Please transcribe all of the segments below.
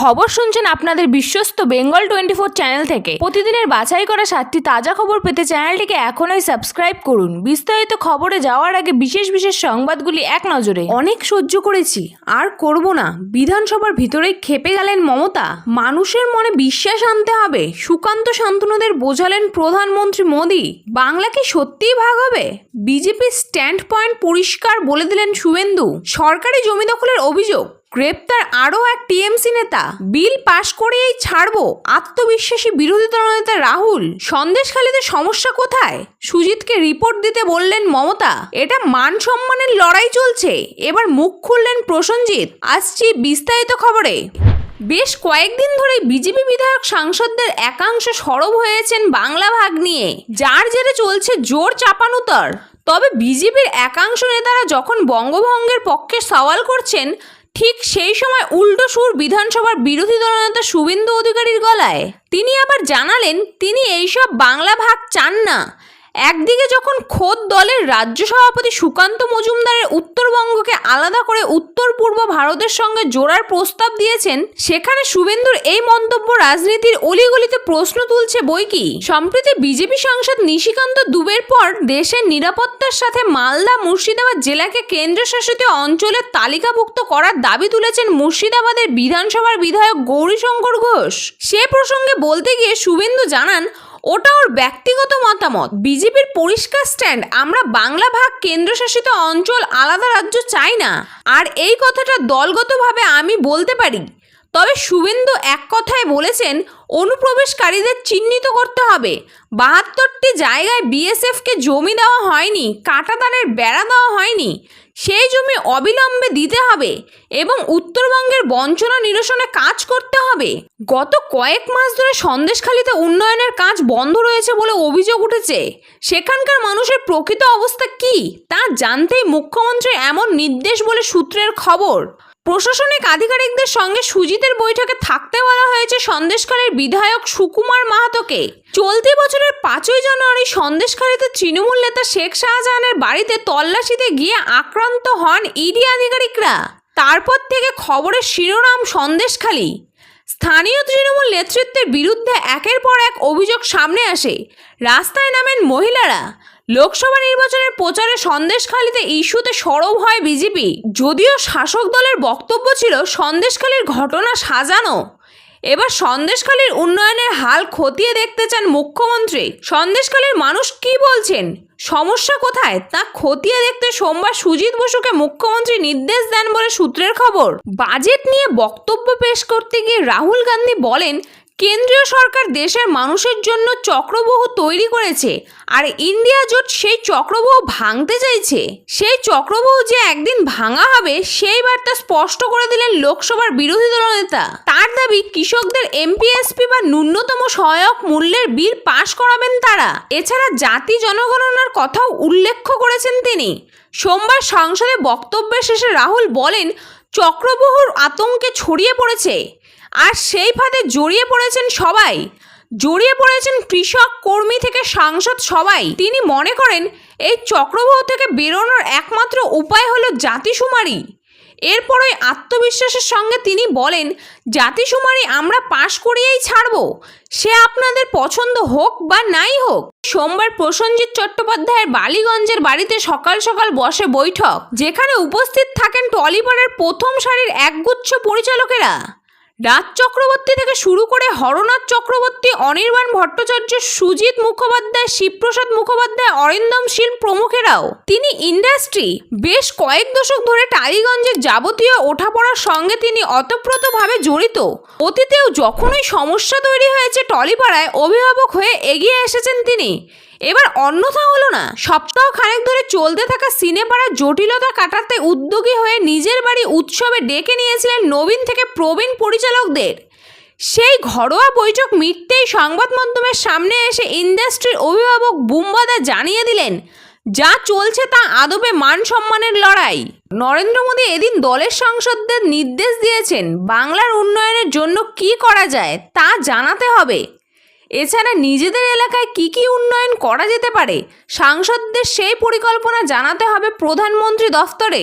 খবর শুনছেন আপনাদের বিশ্বস্ত বেঙ্গল টোয়েন্টি ফোর চ্যানেল থেকে। প্রতিদিনের বাছাই করা সাতটি তাজা খবর পেতে চ্যানেলটিকে এখনই সাবস্ক্রাইব করুন। বিস্তারিত খবরে যাওয়ার আগে বিশেষ বিশেষ সংবাদগুলি এক নজরে। অনেক সহ্য করেছি, আর করব না। বিধানসভার ভিতরেই খেপে গেলেন মমতা। মানুষের মনে বিশ্বাস আনতে হবে। সুকান্ত শান্তনুদের বোঝালেন প্রধানমন্ত্রী মোদী। বাংলা কি সত্যিই ভাগ হবে? বিজেপির স্ট্যান্ড পয়েন্ট পরিষ্কার বলে দিলেন শুভেন্দু। সরকারি জমি দখলের অভিযোগ। গ্রেপ্তার আরও এক টিএমসি নেতা। বিল পাশ করেই ছাড়বো আত্মবিশ্বাসী বিরোধী দলনেতা রাহুল। সন্দেশখালীতে সমস্যা কোথায়? সুজিতকে রিপোর্ট দিতে বললেন মমতা। এটা মান সম্মানের লড়াই চলছে। এবার মুখ খুললেন প্রসঞ্জিৎ আসছি বিস্তারিত খবরে। বেশ কয়েকদিন ধরে বিজেপি বিধায়ক সাংসদদের একাংশ সরব হয়েছেন বাংলা ভাগ নিয়ে। যার জেরে চলছে জোর চাপানুতর। তবে বিজেপির একাংশ নেতারা যখন বঙ্গভঙ্গের পক্ষে সওয়াল করছেন ঠিক সেই সময় উল্টো সুর বিধানসভার বিরোধী দলনেতা শুভেন্দু অধিকারীর গলায়। তিনি আবার জানালেন, তিনি এইসব বাংলা ভাগ চান না। একদিকে যখন খোদ দলের রাজ্য সভাপতি সুকান্ত মজুমদারের উত্তরবঙ্গকে আলাদা করে উত্তর পূর্ব ভারতের সঙ্গে জোড়ার প্রস্তাব দিয়েছেন, সেখানে শুভেন্দুর এই মন্তব্য রাজনীতির অলিগলিতে প্রশ্ন তুলছে বই কি? সম্প্রতি বিজেপি সাংসদ নিশিকান্ত দুবের পর দেশের নিরাপত্তার সাথে মালদা মুর্শিদাবাদ জেলাকে কেন্দ্রশাসিত অঞ্চলের তালিকাভুক্ত করার দাবি তুলেছেন মুর্শিদাবাদের বিধানসভার বিধায়ক গৌরীশঙ্কর ঘোষ। সে প্রসঙ্গে বলতে গিয়ে শুভেন্দু জানান ওটা ওর ব্যক্তিগত মতামত। বিজেপির পরিষ্কার স্ট্যান্ড আমরা বাংলা ভাগ কেন্দ্রশাসিত অঞ্চল, আলাদা রাজ্য চাই না। আর এই কথাটা দলগতভাবে আমি বলতে পারি। তবে শুভেন্দু এক কথায় বলেছেন, অনুপ্রবেশকারীদের চিহ্নিত করতে হবে। বাহাত্তরটি জায়গায় বিএসএফকে জমি দেওয়া হয়নি, কাঁটাতারের বেড়া দেওয়া হয়নি। সেই জমি অবিলম্বে দিতে হবে এবং উত্তরবঙ্গের বঞ্চনা নিরসনে কাজ করতে হবে। গত কয়েক মাস ধরে সন্দেশখালিতে উন্নয়নের কাজ বন্ধ রয়েছে বলে অভিযোগ উঠেছে। সেখানকার মানুষের প্রকৃত অবস্থা কি, তা জানতেই মুখ্যমন্ত্রী এমন নির্দেশ বলে সূত্রের খবর। প্রশাসনিক আধিকারিকদের সঙ্গে সুজিতের বৈঠকে থাকতে বলা হয়েছে সন্দেশখালীর বিধায়ক সুকুমার মাহাতোকে। চলতি বছরের পাঁচই জানুয়ারি সন্দেশখালীতে তৃণমূল নেতা শেখ শাহজাহানের বাড়িতে তল্লাশিতে গিয়ে আক্রান্ত হন ইডি আধিকারিকরা। তারপর থেকে খবরের শিরোনাম সন্দেশখালী। স্থানীয় তৃণমূল নেতৃত্বের বিরুদ্ধে একের পর এক অভিযোগ সামনে আসে। রাস্তায় নামেন মহিলারা। লোকসভা নির্বাচনের প্রচারে সন্দেশখালীতে ইস্যুতে সরব হয় বিজেপি। যদিও শাসক দলের বক্তব্য ছিল সন্দেশখালীর ঘটনা সাজানো। এবার সন্দেশখালীর উন্নয়নের হাল খতিয়ে দেখতে চান মুখ্যমন্ত্রী। সন্দেশখালীর মানুষ কি বলছেন? সমস্যা কোথায়? তা খতিয়ে দেখতে সোমবার সুজিত বসুকে মুখ্যমন্ত্রী নির্দেশ দেন বলে সূত্রের খবর। বাজেট নিয়ে বক্তব্য পেশ করতে গিয়ে রাহুল গান্ধী বলেন কেন্দ্রীয় সরকার দেশের মানুষের জন্য চক্রবহ তৈরি করেছে, আর ইন্ডিয়া জোট সেই চক্রবহ ভাঙতে চাইছে। সেই চক্রবহ যে একদিন ভাঙা হবে, সেই বার্তা স্পষ্ট করে দিলেন লোকসভার বিরোধী দলনেতা। তার দাবি, কৃষকদের এমপিএসপি বা ন্যূনতম সহায়ক মূল্যের বিল পাশ করাবেন তারা। এছাড়া জাতি জনগণনার কথাও উল্লেখ করেছেন তিনি। সোমবার সংসদে বক্তব্যের শেষে রাহুল বলেন, চক্রবহুর আতঙ্কে ছড়িয়ে পড়েছে। আর সেই ফাঁদে জড়িয়ে পড়েছেন সবাই। জড়িয়ে পড়েছেন কৃষক, কর্মী থেকে সাংসদ সবাই। তিনি মনে করেন, এই চক্রবাহ থেকে বেরোনোর একমাত্র উপায় হলো জাতিশুমারি এরপরই আত্মবিশ্বাসের সঙ্গে তিনি বলেন জাতিশুমারি আমরা পাশ করিয়েই ছাড়ব। সে আপনাদের পছন্দ হোক বা নাই হোক। সোমবার প্রসঞ্জিৎ চট্টোপাধ্যায়ের বালিগঞ্জের বাড়িতে সকাল সকাল বসে বৈঠক, যেখানে উপস্থিত থাকেন টলিপাড়ের প্রথম সারির একগুচ্ছ পরিচালকেরা। রাজ চক্রবর্তী থেকে শুরু করে হরনাথ চক্রবর্তী, অনির্বাণ ভট্টাচার্য, সুজিত মুখোপাধ্যায়, শিবপ্রসাদ মুখোপাধ্যায়, অরিন্দম শীল প্রমুখেরাও। তিনি ইন্ডাস্ট্রি বেশ কয়েক দশক ধরে টালিগঞ্জের যাবতীয় ওঠাপড়ার সঙ্গে তিনি অতপ্রতভাবে জড়িত। অতীতেও যখনই সমস্যা তৈরি হয়েছে টলিপাড়ায়, অভিভাবক হয়ে এগিয়ে এসেছেন তিনি। এবার অন্যথা হলো না, সপ্তাহ খানেক ধরে চলতে থাকা সিনেপাড়ার জটিলতা কাটাতে উদ্যোগী হয়ে নিজের বাড়ি উৎসবে ডেকে নিয়েছিলেন নবীন থেকে প্রবীণ পরিচালকদের। সেই ঘরোয়া বৈঠক মিটতেই সংবাদ মাধ্যমের সামনে এসে ইন্ডাস্ট্রির অভিভাবক বুম্বাদা জানিয়ে দিলেন, যা চলছে তা আদবে মান সম্মানের লড়াই। নরেন্দ্র মোদী এদিন দলের সাংসদদের নির্দেশ দিয়েছেন, বাংলার উন্নয়নের জন্য কি করা যায় তা জানাতে হবে। এছাড়া নিজেদের এলাকায় কি কি উন্নয়ন করা যেতে পারে, সাংসদদের সেই পরিকল্পনা জানাতে হবে প্রধানমন্ত্রী দফতরে।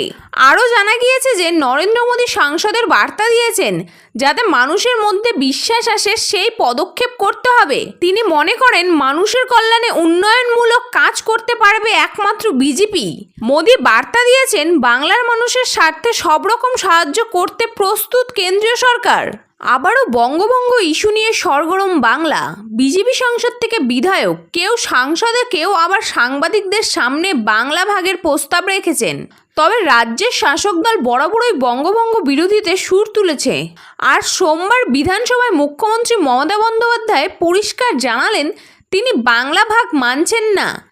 আরও জানা গিয়েছে যে, নরেন্দ্র মোদী সাংসদের বার্তা দিয়েছেন যাতে মানুষের মধ্যে বিশ্বাস আসে সেই পদক্ষেপ করতে হবে। তিনি মনে করেন, মানুষের কল্যাণে উন্নয়নমূলক কাজ করতে পারবে একমাত্র বিজেপি। মোদী বার্তা দিয়েছেন, বাংলার মানুষের স্বার্থে সব রকম সাহায্য করতে প্রস্তুত কেন্দ্রীয় সরকার। আবারও বঙ্গভঙ্গ ইস্যু নিয়ে সরগরম বাংলা। বিজেপি সংসদ থেকে বিধায়ক, কেউ সাংসদে, কেউ আবার সাংবাদিকদের সামনে বাংলা ভাগের প্রস্তাব রেখেছেন। তবে রাজ্যের শাসক দল বরাবরই বঙ্গভঙ্গ বিরোধীতে সুর তুলেছে। আর সোমবার বিধানসভায় মুখ্যমন্ত্রী মমতা বন্দ্যোপাধ্যায় পরিষ্কার জানালেন, তিনি বাংলা ভাগ মানছেন না।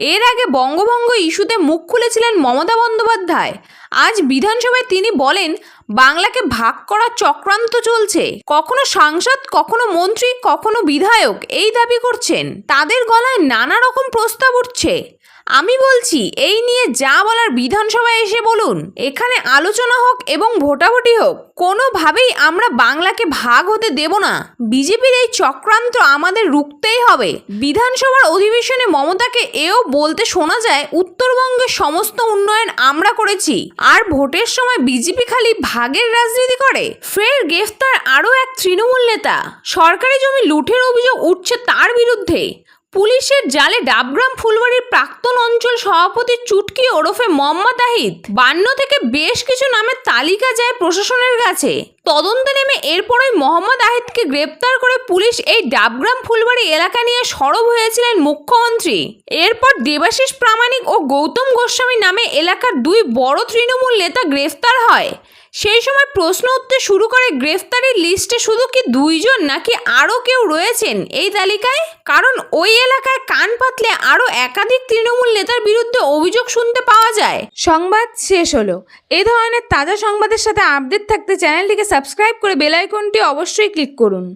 এর আগে বঙ্গভঙ্গ ইস্যুতে মুখ খুলেছিলেন মমতা বন্দ্যোপাধ্যায়। আজ বিধানসভায় তিনি বলেন, বাংলাকে ভাগ করার চক্রান্ত চলছে। কখনো সাংসদ, কখনো মন্ত্রী, কখনো বিধায়ক এই দাবি করছেন। তাদের গলায় নানা রকম প্রস্তাব উঠছে। আমি বলছি, এই নিয়ে যা বলার বিধানসভায় এসে বলুন। এখানে আলোচনা হোক এবং ভোটাভুটি হোক, কোনোভাবেই আমরা বাংলাকে ভাগ হতে দেব না। বিজেপির এই চক্রান্ত আমাদের রুখতেই হবে। বিধানসভার অধিবেশনে মমতাকে এও বলতে শোনা যায় উত্তরবঙ্গের সমস্ত উন্নয়ন আমরা করেছি। আর ভোটের সময় বিজেপি খালি ভাগের রাজনীতি করে? ফের গ্রেফতার আরও এক তৃণমূল নেতা। সরকারি জমি লুঠের অভিযোগ উঠছে তার বিরুদ্ধে। পুলিশের জালে ডাবগ্রাম ফুলবাড়ির প্রাক্তন অঞ্চল সভাপতি চুটকি ওরফে মোহাম্মদ আহিদ। বান্ন থেকে বেশ কিছু নামের তালিকা যায় প্রশাসনের কাছে। তদন্তে নেমে এরপরই মোহাম্মদ আহিদকে গ্রেপ্তার করে পুলিশ এই ডাবগ্রাম ফুলবাড়ি এলাকা নিয়ে সরব হয়েছিলেন মুখ্যমন্ত্রী। এরপর দেবাশিস প্রামাণিক ও গৌতম গোস্বামী নামে এলাকার দুই বড় তৃণমূল নেতা গ্রেফতার হয়। সেই সময় প্রশ্ন উঠতে শুরু করে, গ্রেফতারির লিস্টে শুধু কি দুইজন নাকি আরও কেউ রয়েছেন এই তালিকায়? কারণ ওই এলাকায় পাতলে আরও একাধিক তৃণমূল নেতার বিরুদ্ধে অভিযোগ শুনতে পাওয়া যায়। সংবাদ শেষ হলো। এ ধরনের তাজা সংবাদের সাথে আপডেট থাকতে চ্যানেলটিকে সাবস্ক্রাইব করে বেলাইকনটি অবশ্যই ক্লিক করুন।